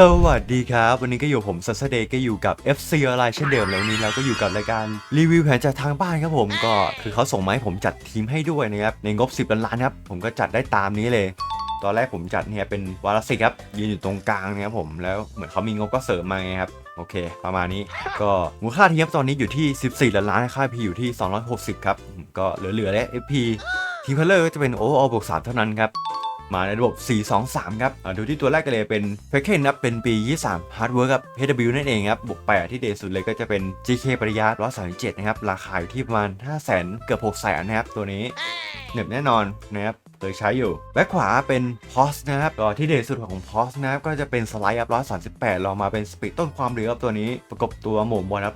สวัสดีครับ วันนี้ก็อยู่ผมซัสเดย์ก็อยู่กับ FC ออนไลน์เช่นเดิมแล้วนี้เราก็อยู่กับรายการรีวิวแผนจากทางบ้านครับผมก็คือเขาส่งมาให้ผมจัดทีมให้ด้วยนะครับในงบ 10ล้านล้านครับผมก็จัดได้ตามนี้เลย ตอนแรกผมจัดเนี่ยเป็นวาลสิกครับยืนอยู่ตรงกลางนะครับผมแล้วเหมือนเขามีงบก็เสริมมาไงครับโอเค ประมาณนี้ก็มูลค่าทีมตอนนี้อยู่ที่ 14ล้านล้านค่า P อยู่ที่ 260 ครับก็เหลือๆแล้ว FP ทีมเพลเลอร์ก็จะเป็นโอเวอร์ออลบวก3เท่านั้นครับ มาในระบบ 4-2-3 ครับดูที่ตัวแรกกันเลยเป็นเฟคเคนครับเป็นปี 23 Hard Work ครับ HW นั่นเองครับบวก8ที่เด่นสุดเลยก็จะเป็น GK ปริยา137 นะครับ ราคาอยู่ที่ประมาณ 500,000เกือบ600,000นะครับตัวนี้เหน็บแน่นอนนะครับเคยใช้อยู่แบ็คขวาเป็น POS นะครับก็ที่เด่นสุดของ POS นะครับก็จะเป็นสไลด์ครับ138ลองมาเป็นสปีดต้นความเร็วครับตัวนี้ประกบตัวหมุนบอลครับ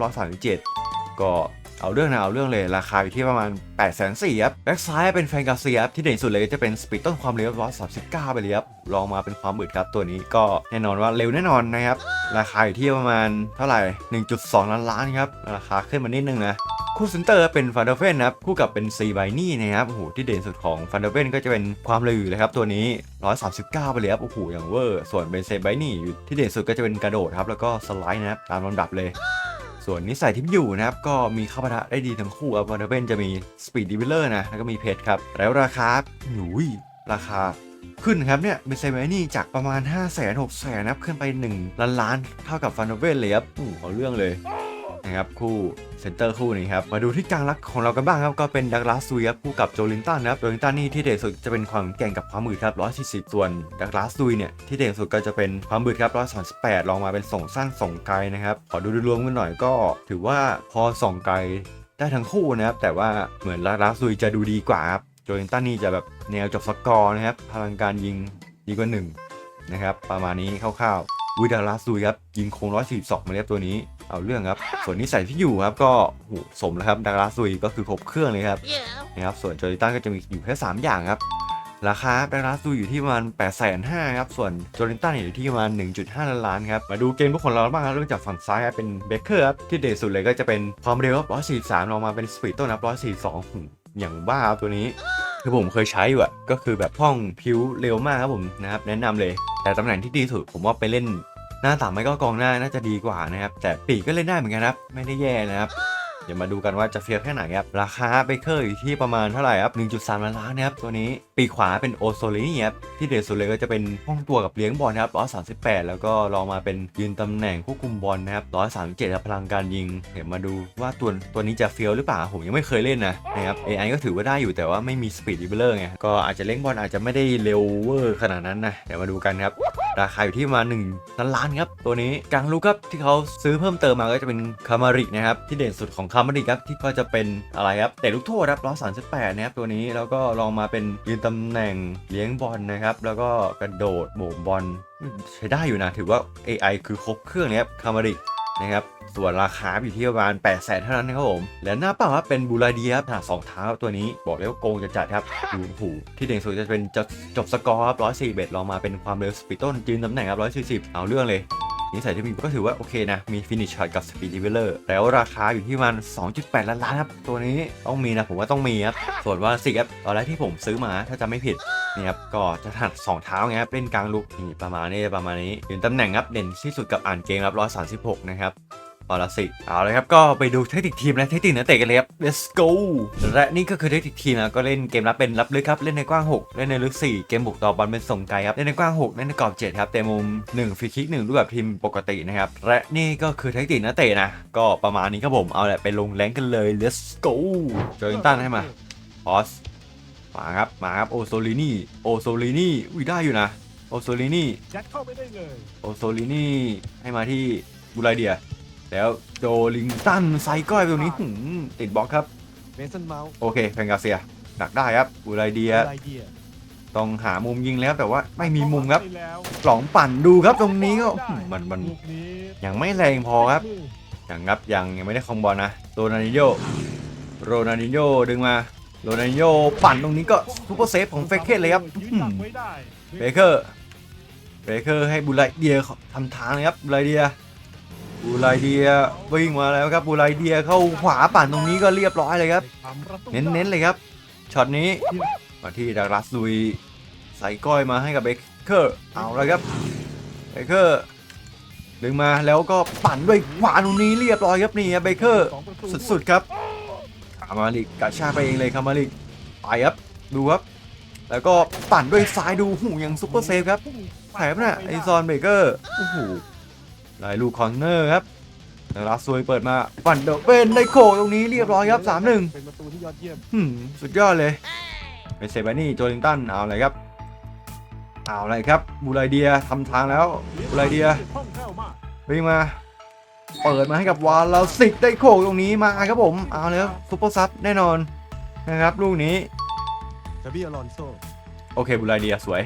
137ก็ เอาเรื่องนะเอาเรื่องเลยราคาอยู่ที่ประมาณ8 4 0 0 0ครับแบ็กซ้ายเป็นแฟนกาเซียบที่เด่นสุดเลยจะเป็นสปีดต้นความเร็ว139ไปเลยครับลองมาเป็นความบึดครับตัวนี้ก็แน่นอนว่าเร็วแน่นอนนะครับราคาอยู่ที่ประมาณเท่าไหร่ 1.2 ล้านล้านครับราคาขึ้นมานิดนึงนะคู่เซนเตอร์เป็นฟันเดอร์เฟนนะครับคู่กับเป็นซีไบนี่นะครับโอ้โหที่เด่นสุดของฟันเดอร์เฟนก็จะเป็นความเร็วเลยครับตัวนี้ 139 ไปเลยครับโอ้โหอย่างเวอร์ส่วนเป็นเซไบนี่ที่เด่นสุดก็จะเป็นกระโดดครับแล้วก็สไลด์นะครับตามลำดับเลย ส่วนนิสัยที่อยู่นะครับ ก็มีเข้าปะทะได้ดีทั้งคู่ครับวันเดอร์เบนจะมีสปีดดิวิลเลอร์นะ แล้วก็มีเพชรครับ แล้วราคาหนุยราคาขึ้นครับเนี่ยเบนเซมานี่จากประมาณ 5 0 0 0 0 0 6 0 0 0นะครับขึ้นไป 1 ล้านล้านเท่ากับฟานเดอเบนเลยครับอู้เอาเรื่องเลย นะครับคู่เซนเตอร์คู่นี้ครับมาดูที่กลางรักของเรากันบ้างครับก็เป็นดักลาสซุยครับคู่กับโจลินตันนะครับโจลินตันนี่ที่เด่นสุดจะเป็นความแก่งกับความมืดครับ140ส่วนดักลาสซุยเนี่ยที่เด่นสุดก็จะเป็นความมืดครับ138ลองมาเป็นส่งสั้นส่งไกลนะครับขอดูโดยรวมกันหน่อยก็ ถือว่าพอส่งไกลได้ทั้งคู่นะครับแต่ว่าเหมือนดักลาสซุยจะดูดีกว่าครับโจลินตันนี่จะแบบแนวจบสกอร์นะครับพลังการยิงดีกว่าหนึ่งนะครับประมาณนี้คร่าวๆวิดาลาซุยครับยิงโค้ง142มาเรียบตัวนี้ เอาเรื่องครับ ส่วนนิสัยที่อยู่ครับก็โหสมแล้วครับดาราซุยก็คือครบเครื่องเลยครับนะครับส่วนโจลิตันก็จะมีอยู่แค่3อย่างครับ ราคาดาราซุยอยู่ที่ประมาณ8 5 0 0 0ครับส่วนโจลิตันอยู่ที่ประมาณ1.5ล้านล้านครับมาดูเกมพวกของเราบ้างครับเริ่มจากฝั่งซ้ายครับเป็นเบเกอร์ครับที่เด่นสุดเลยก็จะเป็นความเร็วครับ143ลงมาเป็นสปีดต้นครับ142หืมอย่างบ้าครับตัวนี้คือผมเคยใช้อยู่อะก็คือแบบพ่องพิ้วเร็วมากครับผมนะครับแนะนำเลย แต่ตำแหน่งที่ดีสุดผมว่าไปเล่น หน้าต่ำไม่ก็กองหน้าน่าจะดีกว่านะครับ แต่ปีกก็เล่นได้เหมือนกันครับ ไม่ได้แย่นะครับเดี๋ยวมาดูกันว่าจะเฟี้ยวแค่ไหนครับ ราคาเบเกอร์อยู่ที่ประมาณเท่าไหร่ครับ 1.3 ล้านล้านนะครับ ตัวนี้ ปีขวาเป็นโอโซลินี่ครับ ที่เด่นสุดเลยก็จะเป็นห้องตัวกับเลี้ยงบอลนะครับ138แล้วก็ลองมาเป็นยืนตำแหน่งควบคุมบอลนะครับ137ครับพลังการยิง เดี๋ยวมาดูว่าตัวตัวนี้จะเฟี้ยวหรือเปล่า ผมยังไม่เคยเล่นนะนะครับ AI ก็ถือว่าได้อยู่แต่ว่าไม่มีสปีดดิเบลเลอร์ไง ก็อาจจะเล่นบอลอาจจะไม่ได้เร็วเวอร์ขนาดนั้นนะ เดี๋ยวมาดูกันครับ ราคาอยู่ที่มาณ1ล้านล้านครับตัวนี้กางลูกครับที่เขาซื้อเพิ่มเติมมาก็จะเป็นคามารินะครับที่เด่นสุดของคามาริครับที่ก็จะเป็นอะไรครับเตะลูกโทษครับ138นะครับตัวนี้แล้วก็ลองมาเป็นยืนตำแหน่งเลี้ยงบอลนะครับแล้วก็กระโดดโบกบอลใช้ได้อยู่นะ ถือว่า AI คือครบเครื่องนะครับคามาริ นะครับส่วนราคาอยู่ที่ประมาณ8 0 0 0 0เท่านั้นนะครับผม และหน้าเป้าครับเป็นบูราเดียครับหาสองเท้าตัวนี้บอกเลยว่าโกงจะจัดครับดูหูที่เด่นสุดจะเป็นจจบสกอร์ครับร้อยสี่เบตลองมาเป็นความเร็วสปีดต้น ยืนตำแหน่งครับร้อยสี่สิบเอาเรื่องเลย นิสัยที่มีก็ถือว่าโอเคนะ มีฟินิชช็อตกับสปีดดิเวลเลอร์แล้วราคาอยู่ที่ประมาณ2.8 ล้านล้านครับ ตัวนี้ต้องมีนะ ผมว่าต้องมีครับ ส่วนว่าสิครับตอนแรกที่ผมซื้อมาถ้าจะไม่ผิดนี่ครับก็จะถัดสองเท้าไงครับเล่นกลางลุกนี่ประมาณนี้ประมาณนี้ยืนตำแหน่งครับเด่นที่สุดกับอ่านเกมครับ136 นะครับ ปรสิตเอาเลยครับก็ไปดูเทคนิคทีมและเทคนิคนักเตะกันเลยครับ let's go และนี่ก็คือเทคนิคทีมนะก็เล่นเกมรับเป็นรับลึกครับเล่นในกว้าง 6 เล่นในลึก 4 เกมบุกต่อบอลเป็นส่งไกลครับเล่นในกว้าง 6 เล่นในกรอบ 7 ครับเตะมุม 1ฟรีคิก1รูปแบบทีมปกตินะครับและนี่ก็คือเทคนิคนักเตะนะก็ประมาณนี้ครับผมเอาแหละไปลงแรงกันเลย let's go เจออินตันให้มาพอสมาครับมาครับโอโซลินี่โอโซลินี่อุ้ยได้อยู่นะโอโซลินี่ยัดเข้าไปได้เลยโอโซลินี่ให้มาที่บูไรเดีย แล้วโจลิงตันไซก้อยตรงนี้หืมติดบล็อกครับ เมสันเมาส์โอเคแฟนกาเซียดักได้ครับบูไรเดีย ไอเดียต้องหามุมยิงแล้วแต่ว่าไม่มีมุมครับได้แล้วหลองปั่นดูครับตรงนี้ก็หืมมันมันลูกนี้ยังไม่แรงพอครับ ยังครับยังยังไม่ได้คอมบอลนะโรนัลดิโยโรนัลดิโยดึงมาโรนัลดิโยปั่นตรงนี้ก็ซูเปอร์เซฟของเฟคเคนเลยครับยืนหืหลัมงไว้ได้เบเกอร์เบเกอร์ให้บูไลเดียทำทางเลยครับบูไลเดีย บูไลเดียวิ่งมาแล้วครับบูไลเดียเข้าขวาปั่นตรงนี้ก็เรียบร้อยเลยครับ เน้นๆเลยครับช็อตนี้มาที่ดักลัสลุยใส่ก้อยมาให้กับเบเกอร์เอาเลยครับเบเกอร์ดึงมาแล้วก็ปั่นด้วยขวาตรงนี้เรียบร้อยครับนี่ครับเบเกอร์สุดๆครับคามาลิกกระชากไปเองเลยคามาลิกไปครับดูครับแล้วก็ปั่นด้วยซ้ายดูหูยังซุปเปอร์เซฟครับแผลน่ะไอซอนเบเกอร์โอ้โห ไล่ลูกคอนเนอร์ครับแล้วลาซวยเปิดมาปั่นเดอะเวนได้โขกตรงนี้เรียบร้อยครับ3-1เป็นประตูที่ยอดเยี่ยมหืมสุดยอดเลยเป็นเซบานี่โจลิงตันเอาเลยครับ เอาเลยครับบูไรเดียทำทางแล้วบูไรเดียคล่องแคล่วมากวิ่งมา เปิดมาให้กับวาลาสิกได้โขกตรงนี้มาครับผมเอาเลยครับซุปเปอร์ซับแน่นอนนะครับลูกนี้จาบี้อลอนโซโอเคบูไรเดียสวย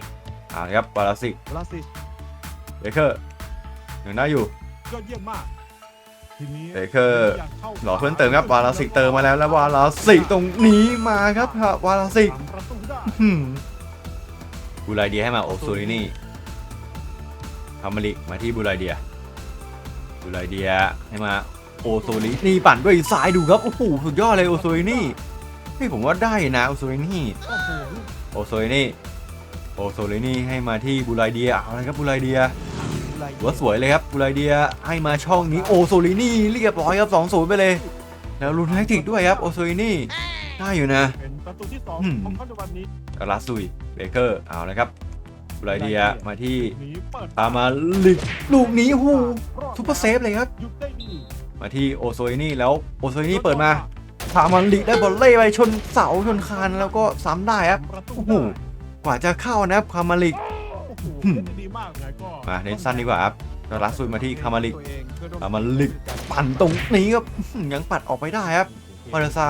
เอาเลยครับวาลาสิกลาซิชเบเกอร์ ยังได้อยู่ยอดเยี่ยมมากทีนี้เบเกอร์หล่อเพิ่มเติมครับวาลาสิกเติมมาแล้วแล้ววาลาสิกตรงนี้มาครับวาลาสิกทำประตูได้หืมบูไรเดียให้มาโอซูรินี่ทำมาลิกมาที่บูไรเดียบูไรเดียให้มาโอซูรินี่ปั่นด้วยซ้ายดูครับโอ้โหสุดยอดเลยโอซูรินี่ให้ยผมว่าได้นะโอซูรินี่โอ้โหโอซูรินี่โอซูรินี่ให้มาที่บูไรเดียเอาเลยครับบูไรเดีย หัวสวยเลยครับบูไรเดียให้มาช่องนี้โอซูรินี่เรียบร้อยครับสองศูนย์ไปเลย แล้วลุ้นแฮกติกด้วยครับโอซูรินี่ได้อยู่นะเป็นประตูที่สองอืมของเขาในวันนี้กาลาซุยเบเกอร์เอาเลยครับบูไรเดียมาที่หนีเปิดตามมาลิกลูกนี้หูรอดซุปเปอร์เซฟเลยครับหยุดได้ดีมาที่โอโซยนี่แล้วโอโซยนี่เปิดมาพามันลิกได้บอลเล่ไปชนเสาชนคานแล้วก็ซ้ำได้ครับประตูโอ้โหกว่าจะเข้านะครับคามาลิก ด้ดีมากไงก็มาเน้นสั้นดีกว่าครับกาลาซุยมาที่คามาลิกตัวเองเพื่อร่วคามาลิกปั่นตรงนี้ครับอื้อหือยังปัดออกไปได้ครับวาเลซา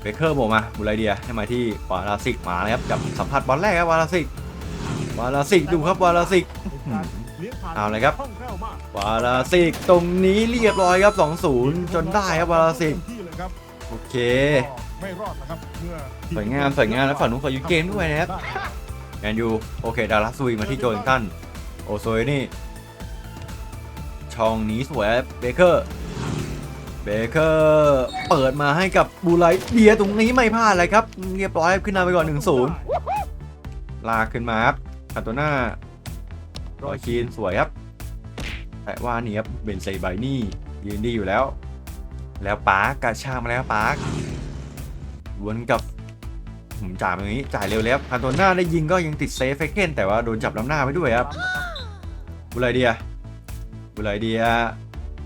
เบเกอร์บอกมาบูไรเดียให้มาที่วาลาซิกมาเลยครับกับสัมผัสบอลแรกครับวาลาซิกวาลาซิกดูครับวาลาซิกเอาเลยครับคล่องแคล่วมากวาลาซิกตรงนี้เรียบร้อยครับ 2-0 จนได้ครับวาลาซิกที่เลยครับโอเคก็ไม่รอดนะครับเมื่อสวยงามสวยงามแล้วฝั่งนู้นขอยูเกมด้วยนะครับ แมนยูโอเค ดาราซุยมาที่โจลิงตัน โอโซยนี่ช่องนี้สวยเบเกอร์ เบเกอร์เปิดมาให้กับบูไลเดียตรงนี้ไม่พลาดเลยครับ เรียบร้อยขึ้นนำไปก่อน 1-0 ลากขึ้นมาครับคาโตน่ารอยคีนสวยครับ แต่ว่านี่ครับเบนเซไบนี่ยืนดีอยู่แล้ว แล้วปาร์กกระชากมาแล้วปาร์กวนกับ ผมจ่ายมาอย่างนี้จ่ายเร็วแล้วคาโตน่าได้ยิงก็ยังติดเซฟเฟกเกนแต่ว่าโดนจับล้ำหน้าไปด้วยครับบุไรเดียบุไรเดีย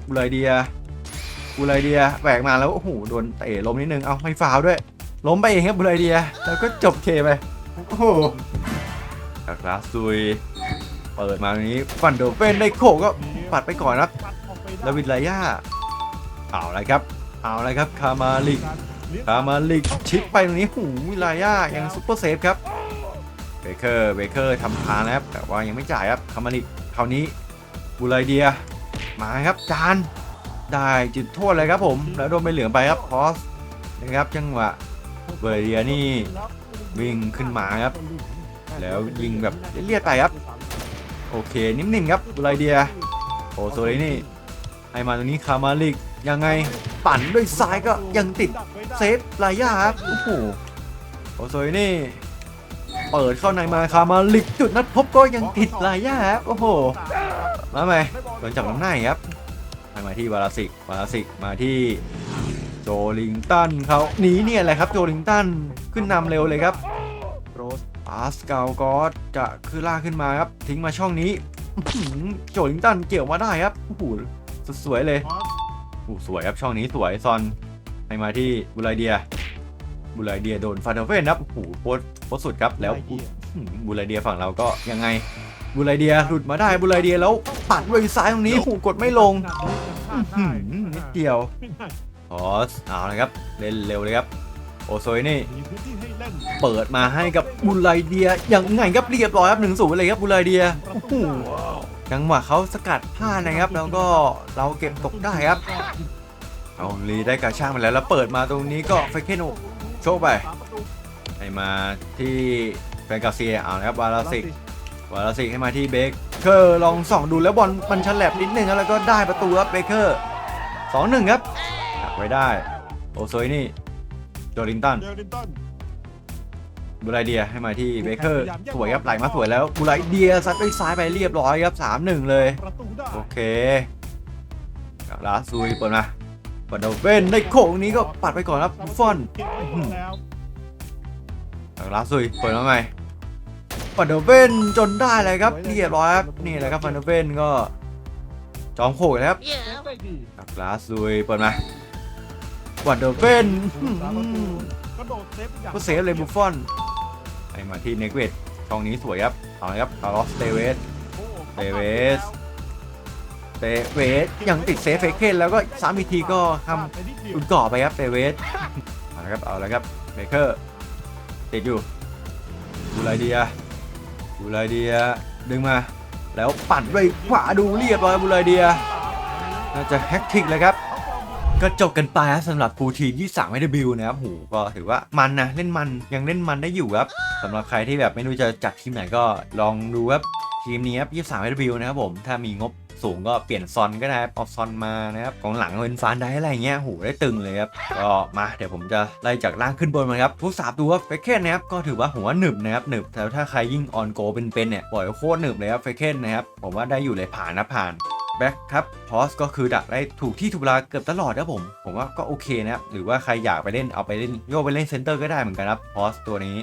บุไรเดียบุไรเดียแบกมาแล้วโอ้โหโดนเตะล้มนิดนึงเอาไม่ฟาวด้วย ล้มไปเองครับบุไรเดียแล้วก็จบเคไปโอ้โหกราสซุยเปิดมาตรงนี้ฟันโดเฟนได้โขกก็ปัดไปก่อนครับลาวิดไลย่าเอาเลยครับ เอาเลยครับคามาลิก คามาลิกชิปไปตรงนี้หูวิลาย่ายังซุปเปอร์เซฟครับเบเกอร์เบเกอร์ทำทางแล้วครับ แต่ว่ายังไม่จ่ายครับคามาลิกคราวนี้บูไลเดียมาครับจานได้จุดโทษเลยครับผม แล้วโดนไปเหลืองไปครับพอสนะครับจังหวะเบอร์เดียนี่วิ่งขึ้นมาครับ แล้วยิงแบบเลียดไปครับ โอเคนิ่มๆครับบูไลเดียโอโซเลยนี่ให้มาตรงนี้คามาลิกยังไงปั่นด้วยซ้ายก็ยังติดเซฟลายาครับโอ้โหโอโซยนี่ เปิดเข้าในมาคามาลิกจุดนัดพบก็ยังติดลายาครับโอ้โหมาไหมโดนจับลำหน้าครับมาที่วาลาสิกวาลาสิกมาที่โจลิงตันเขาหนีเนี่ยแหละครับโจลิงตันขึ้นนำเร็วเลยครับโรสปาสกาลกอสจะคือลากขึ้นมาครับทิ้งมาช่องนี้โจลิงตันเกี่ยวมาได้ครับโอ้โหสวยเลย อ้สวยครับช่องนี้สวยซอนให้มาที่บุไรเดีย บุไรเดียโดนฟาเดเฟนครับโอ้โหโคตรโคตรสุดครับแล้วอื้อหือบุไรเดียฝั่งเราก็ยังไงบุไรเดียหลุดมาได้บุไรเดียแล้วปัดด้วยซ้ายตรงนี้โอ้โหกดไม่ลงอื้อหือนิดเดียวพอสเอาเลยครับเล่นเร็วเลยครับ โอโซยนี่มีพื้นที่ให้เล่นเปิดมาให้กับบุไรเดียยังไงครับเรียบร้อยครับหนึ่งศูนย์เลยครับบุไรเดียประโอ้โหตู จังหวะเขาสกัดพลาดนะครับ แล้วก็เราเก็บตกได้ครับเอาลีได้กระช่างมาแล้วแล้วเปิดมาตรงนี้ก็เฟคเคนโอโชว์ไปให้มาที่แฟนกาเซียเอานะครับวาลาสิกวาลาสิกให้มาที่เบเกอร์ลองส่องดูแล้วบอลมันฉลับนิดนึงแล้วก็ได้ประตูครับเบเกอร์สองหนึ่งครับหักไว้ได้โอโซยนี่โจลิงตันเดลินตัน บูไรเดียให้มาที่เบเกอร์สวยครับไหลมาสวยแล้วบูไรเดียซัดด้วยซ้ายไปเรียบร้อยครับสามหนึ่งเลยประตูได้โอเคลาซุยเปิดมาบันเดเวนในโค้งนี้ก็ปัดไปก่อนครับบุฟฟอนเก็บไว้ก่อนแล้วลาซุยเปิดมาใหม่บันเดเวนจนได้เลยครับเรียบร้อยครับนี่แหละครับบันเดเวนก็จอมโขกแล้วครับเซฟได้ดีลาซุยเปิดมาบันเดเวนผู้สาประตูกระโดดเซฟอย่างก็เซฟเลยบุฟฟอน ไปมาที่เนกเวทช่องนี้สวยครับเอาลยครับคาร์ลอสเตเวสเตเวสเตเวสยังติดเซฟเฟกเคนแล้วก็สามวิธีก็ทำไปนิดเดียวคุณก่อไปครับเตเวสเอาละครับเอาละครับเบเกอร์ติดอยู่บูไลเดียบูไลเดียดึงมา แล้วปัดด้วยขวาดูเรียบร้อยบูไลเดียน่าจะแฮกทิกเลยครับ ก็จบกันไปครับสำหรับฟูทีมที่3 w นะครับหูก็ถือว่ามันนะเล่นมันยังเล่นมันได้อยู่ครับสำหรับใครที่แบบไม่รู้จะจัดทีมไหนก็ลองดูครับทีมนี้ครับ23 w นะครับผมถ้ามีงบสูงก็เปลี่ยนซอนก็ได้เอาซอนมานะครับกองหลังเป็นฟานได้อะไรเงี้ยหูได้ตึงเลยครับก็มาเดี๋ยวผมจะไล่จากล่างขึ้นบนมาครับผู้สาบดูว่าเฟคเคนนะครับก็ถือว่าหัวหนึบนะครับหนึบแต่ถ้าใครยิ่งออนโกเป็นๆเนี่ยปล่อยโคตรหนึบเลยครับเฟคเคนนะครับผมว่าได้อยู่เลยผ่านนะผ่าน แบ็คครับพอสก็คือดักได้ถูกที่ถูกเวลาเกือบตลอดนะผม ผมว่าก็โอเคนะครับ หรือว่าใครอยากไปเล่นเอาไปเล่นโยกไปเล่นเซนเตอร์ก็ได้เหมือนกันครับพอสตัวนี้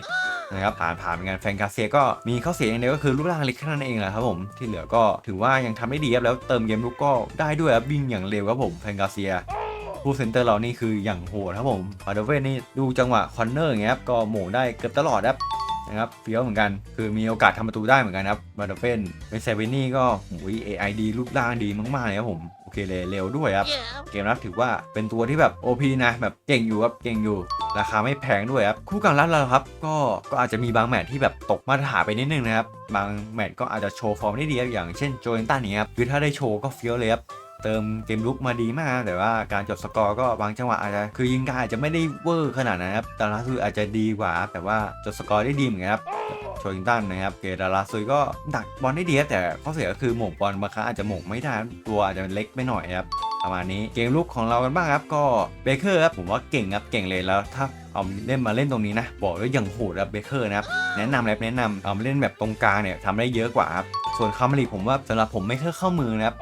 นะครับผ่านผ่านเหมือนกันแฟนกาเซียก็มีข้อเสียอย่างเดียวก็คือรูปร่างเล็กแค่นั้นเองแหละครับผมที่เหลือก็ถือว่ายังทำได้ดีครับแล้วเติมเกมลุกก็ได้ด้วยครับวิ่งอย่างเร็วครับผมแฟนกาเซียผู้เซนเตอร์เรานี่คืออย่างโหดครับผมอาเดเวนนี่ดูจังหวะคอนเนอร์อย่างเงี้ยครับก็โหม่งได้เกือบตลอดครับ นะครับเฟี้ยวเหมือนกัน คือมีโอกาสทำประตูได้เหมือนกันครับบาร์เดเฟนเป็นเซเวนี่ก็หุย AI ดีรูปร่างดีมากๆเลยครับผม โอเคเลยเร็วด้วยครับ เกมรับถือว่าเป็นตัวที่แบบ OP นะ แบบเก่งอยู่ครับเก่งอยู่ ราคาไม่แพงด้วยครับ คู่กลางรับเราครับ ก็ก็อาจจะมีบางแมตช์ที่แบบตกมาตรฐานไปนิดนึงนะครับ บางแมตช์ก็อาจจะโชว์ฟอร์มได้ดีครับอย่างเช่นโจเอนตันนี้ครับคือถ้าได้โชว์ก็เฟี้ยวเลยครับ เติมเกมลุกมาดีมาก แต่ว่าการจบสกอร์ก็บางจังหวะอาจจะคือยิงกาอาจจะไม่ได้เวอร์ขนาดนั้นครับแต่ละคืออาจจะดีกว่า แต่ว่าจบสกอร์ได้ดีเหมือนกันครับโชลิงตันนะครับเกดาลาซุยก็ดักบอลได้ดีครับแต่ข้อเสียก็คือหม่งบอลบางครั้งอาจจะหม่งไม่ได้ตัวอาจจะเล็กไปหน่อยครับประมาณนี้เกมลุกของเรากันบ้างครับก็เบเกอร์ครับผมว่าเก่งครับเก่งเลยแล้วถ้าเอาเล่นมาเล่นตรงนี้นะ บอกเลยอย่างโหดครับเบเกอร์นะครับแนะนำเลยแนะนำเอามาเล่นแบบตรงกลางเนี่ยทำได้เยอะกว่าครับส่วนคาร์มาริผมว่าสำหรับผมไม่เคยเข้ามือนะครับ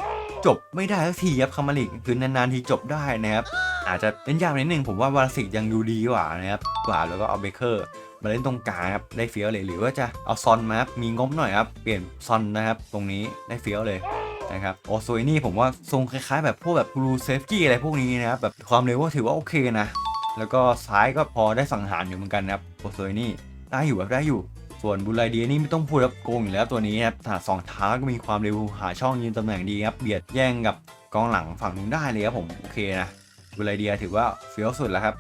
จบไม่ได้สักทีครับคามาลิกคือนานๆทีจบได้นะครับอาจจะเล่นยากนิดนึงผมว่าวาลสิกยังดูดีกว่านะครับกว่าแล้วก็เอาเบเกอร์มาเล่นตรงกลางครับได้เฟี้ยวเลยหรือว่าจะเอาซอนมาครับมีงบหน่อยครับเปลี่ยนซอนนะครับตรงนี้ได้เฟี้ยวเลยนะครับโอโซนี่ผมว่าทรงคล้ายๆ แบบพวกแบบรูเซฟกี้อะไรพวกนี้นะครับแบบความเร็วก็ถือว่าโอเคนะ แล้วก็ซ้ายก็พอได้สังหารอยู่เหมือนกันนะครับโอโซนี่ได้อยู่ครับได้อยู่ ส่วนบูไลเดียนี่ไม่ต้องพูดครับโกงอยู่แล้วตัวนี้นะครับถ้าสองเท้าก็มีความเร็วหาช่องยืนตำแหน่งดีครับเบียดแย่งกับกองหลังฝั่งนู้นได้เลยครับผมโอเคนะบูไลเดียถือว่าเฟี้ยวสุดแล้วครับ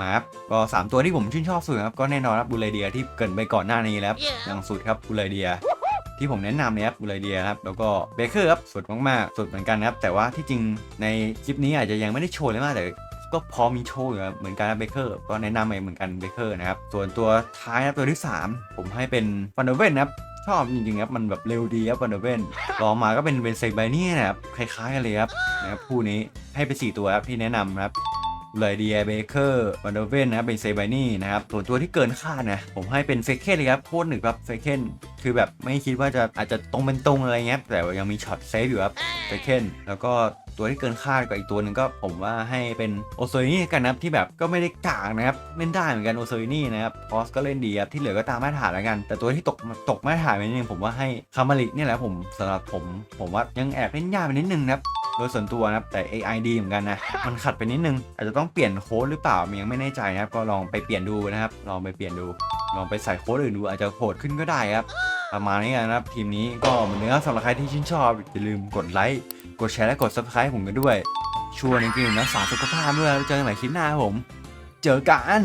มาครับก็ 3 ตัวที่ผมชื่นชอบสุดครับก็แน่นอนครับบูไลเดียที่เกรินไปก่อนหน้านี้แล้วครับอย่างสุดครับบูไลเดียที่ผมแนะนำเนี่ยครับบูไลเดียครับแล้วก็เบเกอร์ครับสุดมากๆสุดเหมือนกันครับแต่ว่าที่จริงในคลิปนี้อาจจะยังไม่ได้โชว์เลยมากแต่ ก็พอมีโชว์อยู่ครับเหมือนกันนะเบเกอร์ก็แนะนำไปเหมือนกันเบเกอร์นะครับ ส่วนตัวท้ายนะตัวที่ 3 ผมให้เป็นฟันเดเวนนะครับชอบจริงๆครับมันแบบเร็วดีครับฟันเดเวนรองมาก็เป็นเวนเซกไบนี่นะครับคล้ายๆกันเลยครับนะครับคู่นี้ให้ไป 4 ตัวครับที่แนะนำนะครับ เลยเดียเบเกอร์ฟันเดเวนนะเป็นเซไบนี่นะครับ ส่วนตัวที่เกินคาดนะ ผมให้เป็นเฟกเคนเลยครับ โคตรหนึ่งครับเฟกเคนคือแบบไม่คิดว่าจะอาจจะตรงเป็นตรงอะไรเงี้ย แต่ยังมีช็อตเซฟอยู่ครับเฟเคนแล้วก็ตัวที่เกินคาดกว่าอีกตัวหนึ่งก็ผมว่าให้เป็นโอโซนี่กันนะครับที่แบบก็ไม่ได้กากนะครับเล่นได้เหมือนกันโอโซนี่นะครับพอสก็เล่นดีครับที่เหลือก็ตามมาตรฐานแล้วกัน แต่ตัวที่ตกตกมาตรฐานไปนิดนึงผมว่าให้คามาริเนี่ยแหละผมสำหรับผม ผมว่ายังแอบเล่นยากไปนิดนึงนะครับ โดยส่วนตัวนะครับแต่ AI ดีเหมือนกันนะมันขัดไปนิดนึง อาจจะต้องเปลี่ยนโค้ดหรือเปล่ายังไม่แน่ใจนะครับ ก็ลองไปเปลี่ยนดูนะครับ ลองไปเปลี่ยนดู ลองไปใส่โค้ดอื่นดูอาจจะโหดขึ้นก็ได้ครับประมาณนี้นะครับ ทีมนี้ก็เหมือนเดิมครับสำหรับใครที่ชื่นชอบอย่าลืมกดไลค์กดแชร์และกด subscribe ผมกันด้วยชวร์ในเกมนะสาสุขภาพด้วยแล้วเจอกันใหม่คลิปหน้าผม เจอกัน